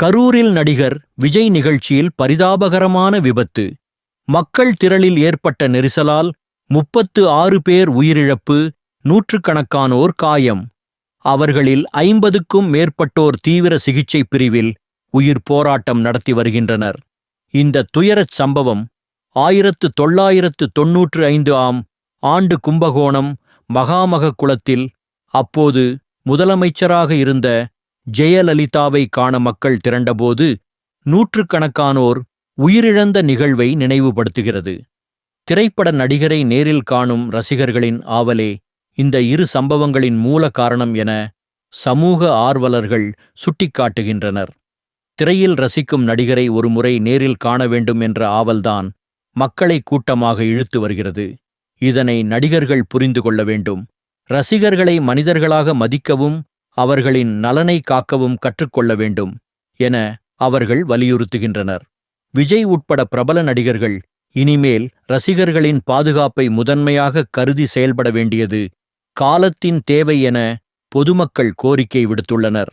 கரூரில் நடிகர் விஜய் நிகழ்ச்சியில் பரிதாபகரமான விபத்து. மக்கள் திரளில் ஏற்பட்ட நெரிசலால் முப்பத்து ஆறு பேர் உயிரிழப்பு நூற்றுக்கணக்கானோர் காயம். அவர்களில் ஐம்பதுக்கும் மேற்பட்டோர் தீவிர சிகிச்சை பிரிவில் உயிர் போராட்டம் நடத்தி வருகின்றனர். இந்த துயரச் சம்பவம் ஆயிரத்து தொள்ளாயிரத்து தொன்னூற்று ஐந்து ஆம் ஆண்டு கும்பகோணம் மகாமக குளத்தில் அப்போது முதலமைச்சராக இருந்த ஜெயலலிதாவை காண மக்கள் திரண்டபோது நூற்றுக்கணக்கானோர் உயிரிழந்த நிகழ்வை நினைவுபடுத்துகிறது. திரைப்பட நடிகரை நேரில் காணும் ரசிகர்களின் ஆவலே இந்த இரு சம்பவங்களின் மூல காரணம் என சமூக ஆர்வலர்கள் சுட்டிக்காட்டுகின்றனர். திரையில் ரசிக்கும் நடிகரை ஒருமுறை நேரில் காண வேண்டும் என்ற ஆவல்தான் மக்களை கூட்டமாக இழுத்து வருகிறது. இதனை நடிகர்கள் புரிந்து கொள்ள வேண்டும். ரசிகர்களை மனிதர்களாக மதிக்கவும் அவர்களின் நலனை காக்கவும் கற்றுக்கொள்ள வேண்டும் என அவர்கள் வலியுறுத்துகின்றனர். விஜய் உட்பட பிரபல நடிகர்கள் இனிமேல் ரசிகர்களின் பாதுகாப்பை முதன்மையாக கருதி செயல்பட வேண்டியது காலத்தின் தேவை என பொதுமக்கள் கோரிக்கை விடுத்துள்ளனர்.